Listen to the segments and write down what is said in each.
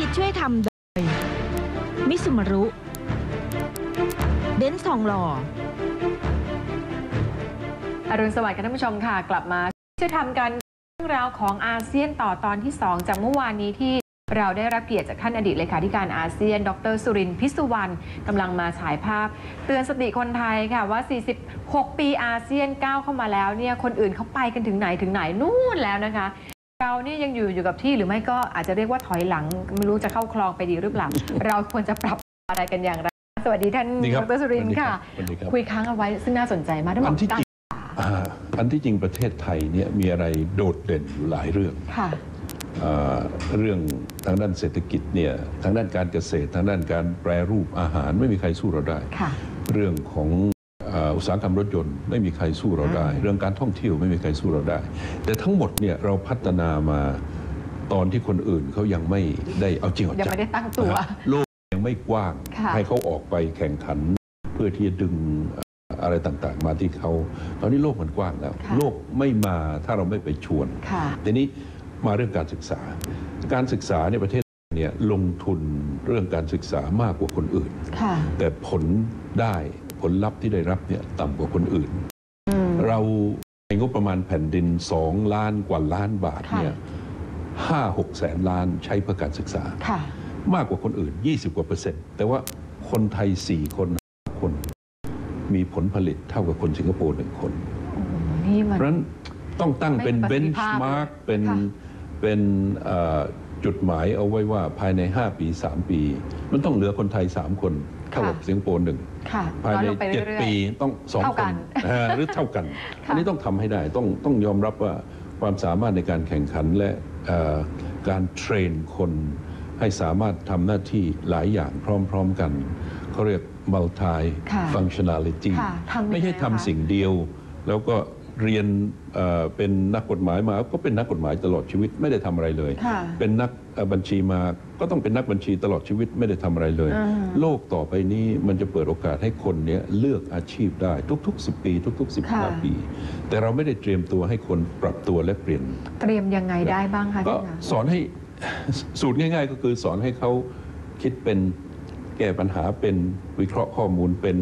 คิดช่วยทำโดย มิสุมารุ เบนซ์ทองหล่อ อรุณสวัสดิ์ค่ะท่านผู้ชมค่ะ กลับมาช่วยทำกันเรื่องราวของอาเซียนต่อตอนที่ 2 จากเมื่อวานนี้ที่เราได้รับเกียรติจากท่านอดีตเลขาธิการอาเซียน ดรสุรินทร์พิสุวรรณกำลังมาฉายภาพ เตือนสติคนไทยค่ะว่า 46 ปีอาเซียนก้าวเข้ามาแล้วเนี่ยคนอื่นเขาไปกันถึงไหนถึงไหนนู่นแล้วนะคะ เราเนี่ยยังอยู่อยู่กับที่หรือไม่ก็อาจจะเรียกว่าถอยหลัง ไม่รู้จะเข้าคลองไปดีหรือเปล่า เราควรจะปรับอะไรกันอย่างไร สวัสดีท่านนี่คดรับรสุรินทร์ค่ะสวัสดีครับคุยค้างเอาไว้ซึ่งน่าสนใจมากทั้งหมอัดนที่จริงอ่าอันที่จริงประเทศไทยเนี่ยมีอะไรโดดเด่นอยู่หลายเรื่องค่ะอ่าเรื่องทางด้านเศรษฐกิจเนี่ยทางด้านการเกษตร ทางด้านการแปรรูปอาหารไม่มีใครสู้เราได้ค่ะเรื่องของ อ่าอุตสาหกรรมรถยนต์ไม่มีใครสู้เราได้ เรื่องการท่องเที่ยวไม่มีใครสู้เราได้ แต่ทั้งหมดเนี่ยเราพัฒนามาตอนที่คนอื่นเขายังไม่ได้เอาจริงเอายังจังไม่ได้ตั้งตัวนะฮะโลกยังไม่กว้างค่ะให้เขาออกไปแข่งขัน เพื่อที่จะดึงเอ่ออะไรต่างๆ มาที่เขาตอนนี้โลกมันกว้างแล้วค่ะโลกไม่มาถ้าเราไม่ไปชวนค่ะทีนี้มาเรื่องการศึกษา การศึกษาในประเทศเนี่ยลงทุนเรื่องการศึกษามากกว่าคนอื่นค่ะแต่ผลได้ ผลลัพธ์ที่ได้รับเนี่ยต่ำกว่าคนอื่นอืมเราในงบประมาณแผ่นดิน 2 ล้านกว่าล้านบาทเนี่ยห้าหกแสนล้านใช้เพื่อการศึกษาค่ะมากกว่าคนอื่น 20 กว่าเปอร์เซ็นต์ แต่ว่าคนไทย 4 คน5คน มีผลผลิตเท่ากับคนสิงคโปร์หนึ่งคนโอ้โหนี่มันเพราะฉะนั้นต้องตั้งเป็นไม่เบประนสิทธิช์ภาพมาร์กเป็นค่ะเป็นเอ่อ จุดหมายเอาไว้ว่าภายใน 5 ปี 3 ปี มันต้องเหลือคนไทย 3 คนเท่ากับสิงคโปร์หนึ่งค่ะภายน้อยในลงไปเรื่อย7ปีต้องสองเท่าคกันนอ่าหรือเท่ากันค่ะอันนี้ต้องทำให้ได้ต้องต้องยอมรับว่าความสามารถในการแข่งขันและเอ่อการเทรนคนให้สามารถทำหน้าที่หลายอย่างพร้อมๆกัน เขาเรียก multi ค่ะ functionality ค่ะทำยังไงไม่ใช่คะทำสิ่งเดียว แล้วก็ เรียนเอ่อเป็นนักกฎหมายมาก็เป็นนักกฎหมายตลอดชีวิตไม่ได้ทำอะไรเลยค่ะเป็นนักเอ่อบัญชีมาก็ต้องเป็นนักบัญชีตลอดชีวิตไม่ได้ทำอะไรเลยอืมโลกต่อไปนี้มันจะเปิดโอกาสให้คนเนี้ยเลือกอาชีพได้ทุก ๆ 10 ปี ทุกๆค่ะ15 ปี แต่เราไม่ได้เตรียมตัวให้คนปรับตัวและเปลี่ยน เตรียมยังไงได้บ้างคะก็ท่านคะสอนให้สูตรง่าย ๆ ก็คือสอนให้เขาคิดเป็นแก้ปัญหาเป็นวิเคราะห์ข้อมูลเป็น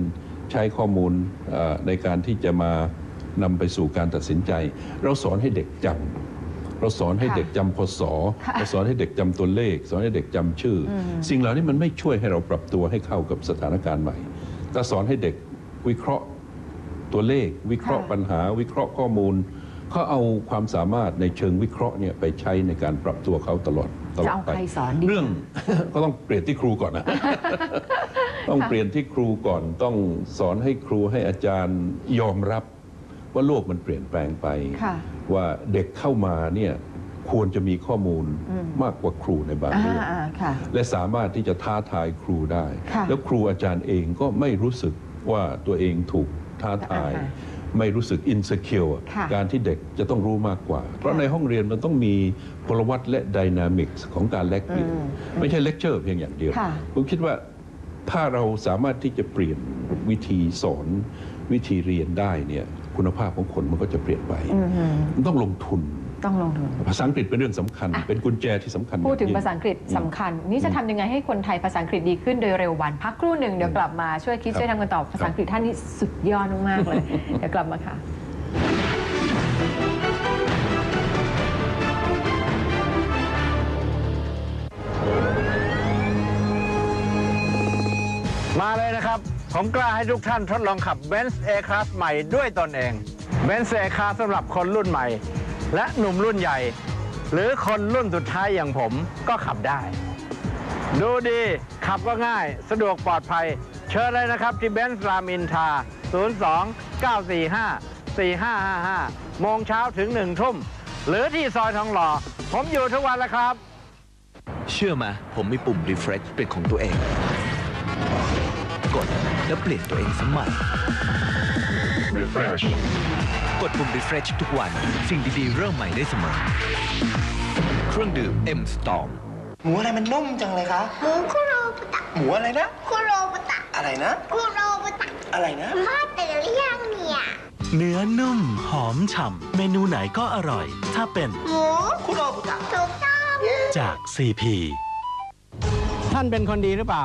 ใช้ข้อมูลเอ่อในการที่จะมา นำไปสู่การตัดสินใจ เราสอนให้เด็กจำเราสอนให้ค่ะเด็กจำพศค่ะเราสอนให้เด็กจำตัวเลข สอนให้เด็กจำชื่ออมสิ่งเหล่านี้มันไม่ช่วยให้เราปรับตัวให้เข้ากับสถานการณ์ใหม่แต่สอนให้เด็กวิเคราะห์ตัวเลข วิเคราะห์ปัญหา วิเคราะห์ข้อมูลเขาเอาความสามารถในเชิงวิเคราะห์เนี่ยไปใช้ในการปรับตัวเขาตลอดตลจะอดเอาไปใครสอนดีเรื่องก็ต้องเปลี่ยนที่ครูก่อนนะต้องเปลี่ยนที่ครูก่อนต้องสอนให้ครูให้อาจารย์ยอมรับ ว่าโลกมันเปลี่ยนแปลงไปค่ะว่าเด็กเข้ามาเนี่ยควรจะมีข้อมูลอืมมากกว่าครูในบางอ่าเรื่องอ่าค่ะและสามารถที่จะท้าทายครูได้ค่ะแล้วครูอาจารย์เองก็ไม่รู้สึกว่าตัวเองถูกท้าทายอ่าฮะไม่รู้สึกอินส c u r e ค่ะการที่เด็กจะต้องรู้มากกว่า เพราะค่ะในห้องเรียนมันต้องมีพลวัตและดินามิกส์ของการแลกเปลี่ยนอืมไม่ใช่เลคเชอร์เพียงอย่างเดียวค่ะผมคิดว่าถ้าเราสามารถที่จะเปลี่ยนวิธีสอนวิธีเรียนได้เนี่ย คุณภาพของคนมันก็จะเปลี่ยนไปอืมฮึมันต้องลงทุนต้องลงทุนภาษาอังกฤษเป็นเรื่องสำคัญอะเป็นกุญแจที่สำคัญ พูดถึงอย่ภาษาอังกฤษสำคัญ นี่จะทำยังไงให้คนไทยภาษาอังกฤษดีขึ้นโดยเร็ววัน พักครู่หนึ่งเดี๋ยวกลับมาช่วยคิดครับช่วยทำกันต่อภาษาอังกฤษท่านนี้สุดยอดมากๆเลย เดี๋ยวกลับมาค่ะมาเลยนะครับ ผมกล้าให้ทุกท่านทดลองขับ Benz A-Class ใหม่ด้วยตนเอง Benz A-Class สำหรับคนรุ่นใหม่ และหนุ่มรุ่นใหญ่ หรือคนรุ่นสุดท้ายอย่างผมก็ขับได้ ดูดีขับก็ง่าย สะดวกปลอดภัย เชิญเลยนะครับที่ Benz รามอินทา 02 945 4555 โมงเช้าถึง 1 ทุ่ม หรือที่ซอยทองหล่อ ผมอยู่ทุกวันแล้วครับ เชื่อมาผมมีปุ่ม refresh เป็นของตัวเอง แล้วเปลี่ยนตัวเองสมัยกดปุ่ม refresh ทุกวัน สิ่งดีๆ เริ่มใหม่ได้เสมอ เครื่องดื่ม M Storm หมูอะไรมันนุ่มจังเลยคะ หมูคุโรบุตะ หมูอะไรนะ คุโรบุตะ อะไรนะ คุโรบุตะ อะไรนะพ่อตื่นหรือยังเนี่ย เนื้อนุ่ม หอมฉ่ำ เมนูไหนก็อร่อย ถ้าเป็น หมูคุโรบุตะ ถูกต้อง จาก CP ท่านเป็นคนดีหรือเปล่า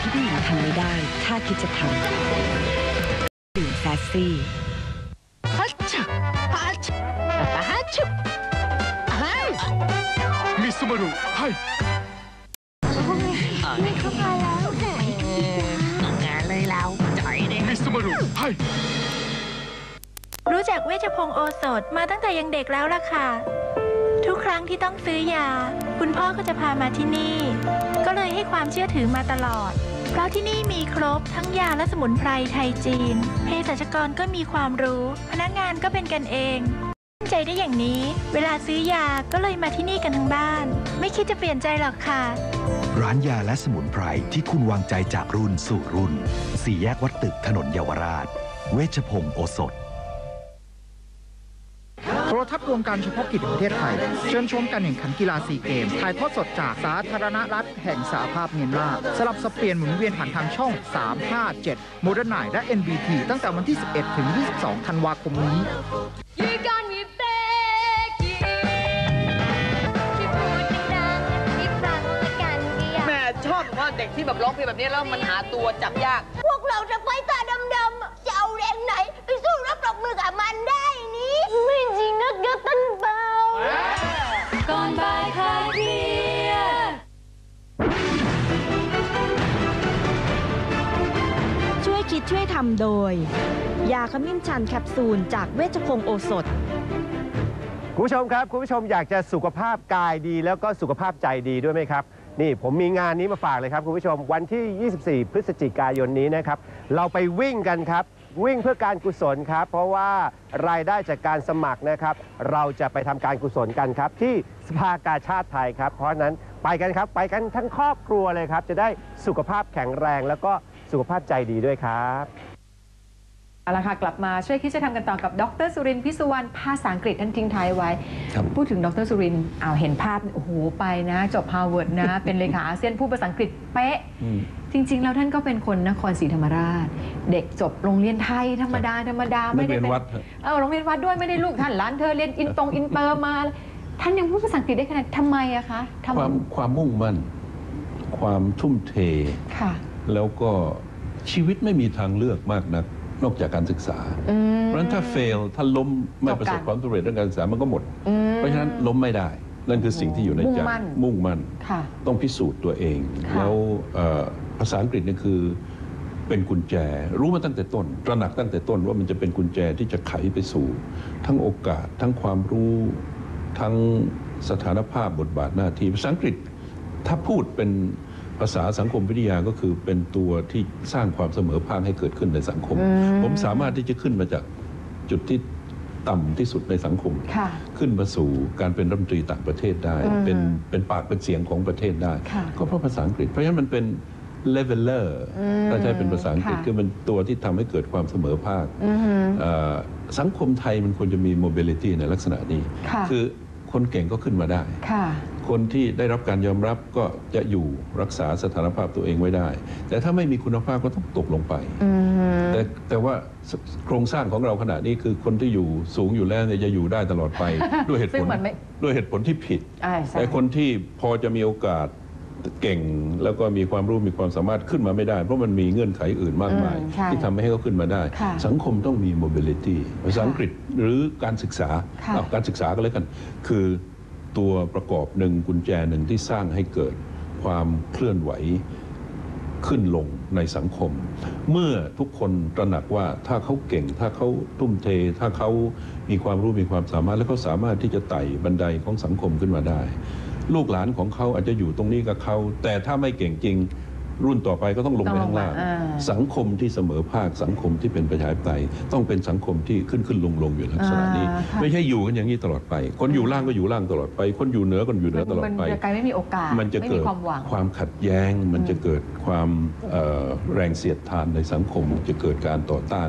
ที่ผู้หญิงทำไม่ได้ ถ้าคิดจะทำดื่มแซสซี่มิสมารุให้มิสมารุให้รู้จักเวชพงศ์โอสถมาตั้งแต่ยังเด็กแล้วล่ะค่ะ ทุกครั้งที่ต้องซื้อยา คุณพ่อก็จะพามาที่นี่ก็เลย ให้ความเชื่อถือมาตลอด เพราะที่นี่มีครบทั้งยาและสมุนไพรไทยจีน เภสัชกรก็มีความรู้ พนักงานก็เป็นกันเองใจได้อย่างนี้ เวลาซื้อยาก็เลยมาที่นี่กันทั้งบ้าน ไม่คิดจะเปลี่ยนใจหรอกค่ะ ร้านยาและสมุนไพรที่คุณวางใจจากรุ่นสู่รุ่น สี่แยกวัดตึกถนนเยาวราช เวชพงศ์โอสถ โทรทัศน์รวมการเฉพาะกิจแห่งประเทศไทย เชิญชมการแข่งขันกีฬาซีเกม ถ่ายทอดสดจากสาธารณรัฐแห่งสหภาพเมียนมา สลับสับเปลี่ยนหมุนเวียนผ่านทางช่อง 3 5 7 โมเดิร์นไนและ NBT ตั้งแต่วันที่ 11 ถึง 22 ธันวาคมนี้ แม่ชอบว่าเด็กที่แบบร้องเพลงแบบนี้แล้วมันหาตัวจับยาก พวกเราจะไป ช่วยทำโดย ยาขมิ้นชันแคปซูลจากเวชพงศ์โอสถ คุณผู้ชมครับ คุณผู้ชมอยากจะสุขภาพกายดี แล้วก็สุขภาพใจดีด้วยไหมครับ นี่ผมมีงานนี้มาฝากเลยครับคุณผู้ชมวันที่ 24 พฤศจิกายนนี้นะครับ เราไปวิ่งกันครับ วิ่งเพื่อการกุศลครับ เพราะว่ารายได้จากการสมัครนะครับ เราจะไปทำการกุศลกันครับ ที่สภากาชาติไทยครับ เพราะฉะนั้นไปกันครับ ไปกันทั้งครอบครัวเลยครับ จะได้สุขภาพแข็งแรงแล้วก็ สุขภาพใจดีด้วยครับเอาละค่ะกลับมาช่วยคิดจะทำกันต่อกับดรสุรินทร์พิสุวรรณภาษาอังกฤษท่านทิ้งท้ายไว้ ครับ พูดถึงดรสุรินทร์เอาวเห็นภาพโอ้โหไปนะ จบฮาร์วาร์ดนะ เป็นเลขาอาเซียนพูดภาษาอังกฤษเป๊ะ อืม จริง ๆ แล้วท่านก็เป็นคนนครศรีธรรมราช เด็กจบโรงเรียนไทยธรรมดาธรรมดานัไม่กได้เรียนเป็นวัดฮะ เออโรงเรียนวัดด้วยไม่ได้ลูกท่านหลานเธอเรียนอินตรงอินเตอร์มา ท่านยังพูดภาษาอังกฤษได้ขนาดทำไมอะคะทำความความมุ่งมั่น ความทุ่มเท ค่ะ แล้วก็ชีวิตไม่มีทางเลือกมากนักนอกจากการศึกษาอืมเพราะฉะนั้นถ้าเฟลถ้าล้มไม่ประสบจบกันความสำเร็จเรื่องการศึกษามันก็หมดอืมเพราะฉะนั้นล้มไม่ได้ นั่นคือสิ่งที่อยู่ในใจมุ่งมั่นมุ่งมั่นค่ะต้องพิสูจน์ตัวเองค่ะแล้วเอ่อภาษาอังกฤษเนี่ยคือเป็นกุญแจ รู้มาตั้งแต่ต้น ตระหนักตั้งแต่ต้นว่ามันจะเป็นกุญแจที่จะไขไปสู่ ทั้งโอกาส ทั้งความรู้ทั้งสถานภาพบทบาทหน้าที่ภาษาอังกฤษถ้าพูดเป็น ภาษาสังคมวิทยาก็คือเป็นตัวที่สร้างความเสมอภาคให้เกิดขึ้นในสังคมอืมผมสามารถที่จะขึ้นมาจากจุดที่ต่ำที่สุดในสังคมค่ะขึ้นมาสู่การเป็นรัฐมนตรีต่างประเทศได้อืมเป็นเป็นปากเป็นเสียงของประเทศได้ค่ะก็เพราะภาษาอังกฤษ เพราะฉะนั้นมันเป็น leveler อืมถ้าใช้เป็นภาษาอังกฤษค่ะคือมันตัวที่ทำให้เกิดความเสมอภาคอือหือเอ่อสังคมไทยมันควรจะมี mobility ในลักษณะนี้ค่ะคือ คนเก่งก็ขึ้นมาได้ค่ะคนที่ได้รับการยอมรับก็จะอยู่รักษาสถานภาพตัวเองไว้ได้ แต่ถ้าไม่มีคุณภาพก็ต้องตกลงไปอือหือแต่แต่ว่าสโครงสร้างของเราขณะนี้คือคนที่อยู่สูงอยู่แล้วเนี่ยจะอยู่ได้ตลอดไปด้วยเหตุซึ่ผงลมันไม่ด้วยเหตุผลที่ผิดอ่าใช่แต่คนที่พอจะมีโอกาส เก่งแล้วก็มีความรู้มีความสามารถขึ้นมาไม่ได้ เพราะมันมีเงื่อนไขอื่นมากมายอืมใช่ที่ทำให้เขาขึ้นมาได้ค่ะสังคมต้องมี mobility ภาษาอังกฤษหรือการศึกษาค่ะเอาการศึกษาก็แล้วกัน คือตัวประกอบหนึ่งกุญแจหนึ่งที่สร้างให้เกิดความเคลื่อนไหวขึ้นลงในสังคม เมื่อทุกคนตระหนักว่าถ้าเขาเก่ง ถ้าเขาทุ่มเท ถ้าเขามีความรู้มีความสามารถ และเขาสามารถที่จะไต่บันไดของสังคมขึ้นมาได้ ลูกหลานของเขาอาจจะอยู่ตรงนี้กับเขา แต่ถ้าไม่เก่งจริง รุ่นต่อไปก็ต้องลงไปข้างล่างต้องลงมาอ่าสังคมที่เสมอภาคสังคมที่เป็นประชาธิปไตยต้องเป็นสังคมที่ขึ้นขึ้นลงลงอยู่ลักษณะนี้อ่าค่ะไม่ใช่อยู่กันอย่างนี้ตลอดไป คนอยู่ล่างก็อยู่ล่างตลอดไป คนอยู่เหนือก็อยู่เหนือตลอดมันไปจะกลายไม่มีโอกาสมันจะไม่เกิมีดความหวังความขัดแย้ง มันจะเกิดความเอ่อแรงเสียดทานในสังคมจะเกิดการต่อต้าน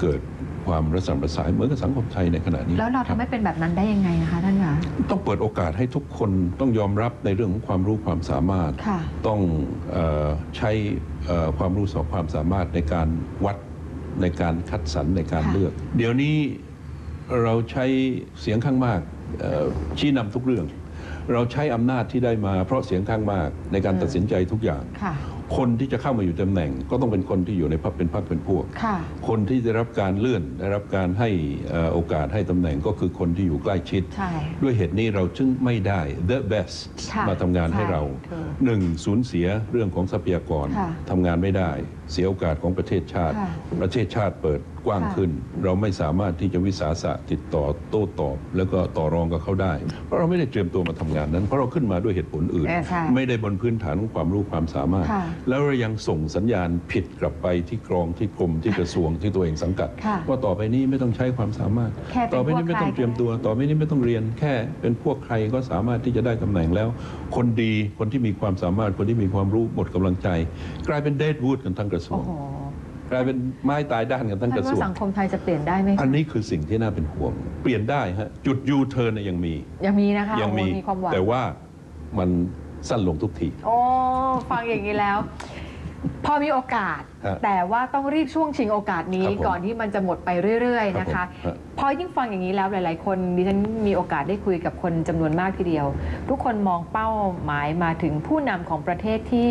เกิด ความระสำระสายเหมือนกับสังคมไทยในขณะนี้แล้วเราคทำบให้เป็นแบบนั้นได้ยังไงนะคะท่านคะต้องเปิดโอกาสให้ทุกคนต้องยอมรับในเรื่องของความรู้ความสามารถค่ะต้องเออใช้เอ่อความรู้สอบความสามารถในการวัดในการคัดสรรในการค่ะเลือก เดี๋ยวนี้เราใช้เสียงข้างมากเอ่อชี้นำทุกเรื่อง เราใช้อำนาจที่ได้มาเพราะเสียงข้างมากในการตัดสินใจทุกอย่าง ค่ะคนที่จะเข้ามาอยู่ตำแหน่ง ก็ต้องเป็นคนที่อยู่ในพรรคเป็นพรรคเป็นพวกค่ะคนที่ได้รับการเลื่อนได้รับการให้เอ่อโอกาสให้ตำแหน่งก็คือคนที่อยู่ใกล้ชิดใช่ด้วยเหตุนี้เราจึงไม่ได้ the best ค่ะมาทำงานให้เราใช่ถูกหนึ่งสูญเสียเรื่องของทรัพยากรค่ะทำงานไม่ได้ เสียโอกาสของประเทศชาติค่ะประเทศชาติเปิดกว้างค่ะขึ้น เราไม่สามารถที่จะวิสาสะติดต่อโต้ตอบ แล้วก็ต่อรองกับเขาได้ เพราะเราไม่ได้เตรียมตัวมาทำงานนั้น เพราะเราขึ้นมาด้วยเหตุผลอื่นเออใช่ไม่ได้บนพื้นฐานของความรู้ความสามารถค่ะแล้วเรายังส่งสัญญาณผิดกลับไปที่กรองที่กรมที่กระทรวงที่ตัวเองสังกัดค่ะว่าต่อไปนี้ไม่ต้องใช้ความสามารถแค่เป็นต่อไปนี้ไม่ต้องพวกใครเตรียมตัว ต่อไปนี้ไม่ต้องเรียนแค่เป็นพวกใครก็สามารถที่จะได้ตำแหน่งแล้ว คนดีคนที่มีความสามารถคนที่มีความรู้หมดกำลังใจ กลายเป็นเดดวูดกันทั้งกระทรวโอ้งโหกลายเป็นไม้ตายด้านกันทั้งกท่านระทรว่าวงสังคมไทยจะเปลี่ยนได้ไหมคะอันนี้คือสิ่งที่น่าเป็นห่วง เปลี่ยนได้ฮะจุดยูเทิร์นยังมี ยังมีนะคะยังมีโอ้มีความหวังแต่ว่ามัน สั้นลงทุกที โอ้ ฟังอย่างนี้แล้วพอมีโอกาส ฮะแต่ว่าต้องรีบช่วงชิงโอกาสนี้ครับผมก่อนที่มันจะหมดไปเรื่อย ๆ นะคะ ครับผมฮะ พอยิ่งฟังอย่างนี้แล้วหลาย ๆ คนดิฉันมีโอกาสได้คุยกับคนจำนวนมากทีเดียว ทุกคนมองเป้าหมายมาถึงผู้นำของประเทศที่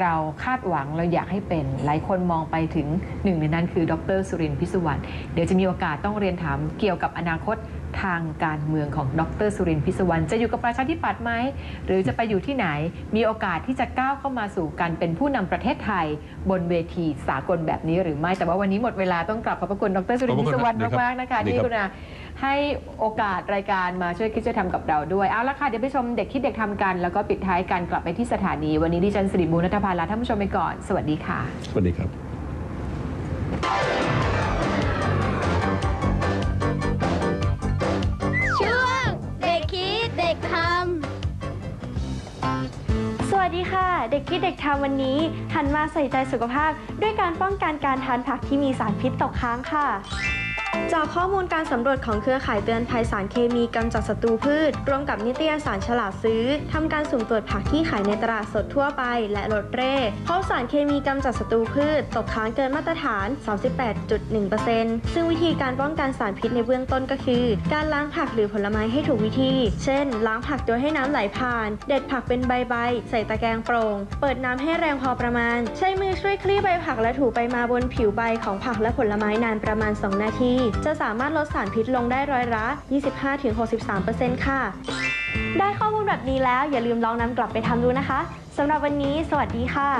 เราคาดหวังเราอยากให้เป็น หลายคนมองไปถึงหนึ่งในนั้นคือดรสุรินทร์พิสุวรรณเดี๋ยวจะมีโอกาสต้องเรียนถามเกี่ยวกับอนาคตทางการเมืองของดรสุรินทร์พิสุวรรณจะอยู่กับประชาธิปัตย์ไหมหรือจะไปอยู่ที่ไหนมีโอกาสที่จะก้าวเข้ามาสู่การเป็นผู้นำประเทศไทยบนเวทีสากลแบบนี้หรือไม่ แต่ว่าวันนี้หมดเวลาต้องกลับขอบพระคุณดรสุรินทร์พิสุวรรณมากๆนะคะดีที่ครับกรุณาให้โอกาสรายการมาช่วยคิดช่วยทำกับเราด้วย เอาละค่ะ เดี๋ยวไปชมเด็กคิดเด็กทำกัน แล้วก็ปิดท้ายการกลับไปที่สถานี วันนี้ดิฉันสิริบูรณัฐภาลาท่านผู้ชมไปก่อน สวัสดีค่ะ สวัสดีครับ สวัสดีค่ะ เด็กคิดเด็กทำวันนี้ หันมาใส่ใจสุขภาพ ด้วยการป้องกันการทานผักที่มีสารพิษตกค้างค่ะ จากข้อมูลการสำรวจของเครือข่ายเตือนภัยสารเคมีกำจัดศัตรูพืชร่วมกับนิตยสารฉลาดซื้อทำการสุ่มตรวจผักที่ขายในตลาดสดทั่วไป และรถเร่พบสารเคมีกำจัดศัตรูพืช ตกค้างเกินมาตรฐาน 38.1%ซึ่งวิธีการป้องกันสารพิษในเบื้องต้นก็คือ การล้างผักหรือผลไม้ให้ถูกวิธี เช่น ล้างผักโดยให้น้ำไหลผ่าน เด็ดผักเป็นใบๆใส่ตะแกรงโปร่ง เปิดน้ำให้แรงพอประมาณ ใช้มือช่วยคลี่ใบผักและถูไปมาบนผิวใบของผักและผลไม้นานประมาณ 2 นาทีจะสามารถลดสารพิษลงได้ร้อยละ 25-63%ค่ะ ได้ข้อมูลแบบนี้แล้วอย่าลืมลองนำกลับไปทำดูนะคะสำหรับวันนี้ สวัสดีค่ะ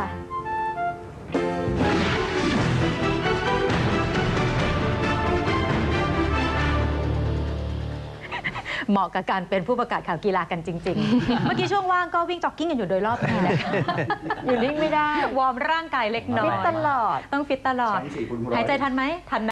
เหมาะกับการเป็นผู้ประกาศข่าวกีฬากันจริง ๆ เมื่อกี้ช่วงว่างก็วิ่งจ็อกกิ้งกันอยู่โดยรอบนี้แหละอยู่นิ่งไม่ได้ วอร์มร่างกายเล็กน้อย ฟิตตลอด ต้องฟิตตลอด หายใจทันไหม ทันไหม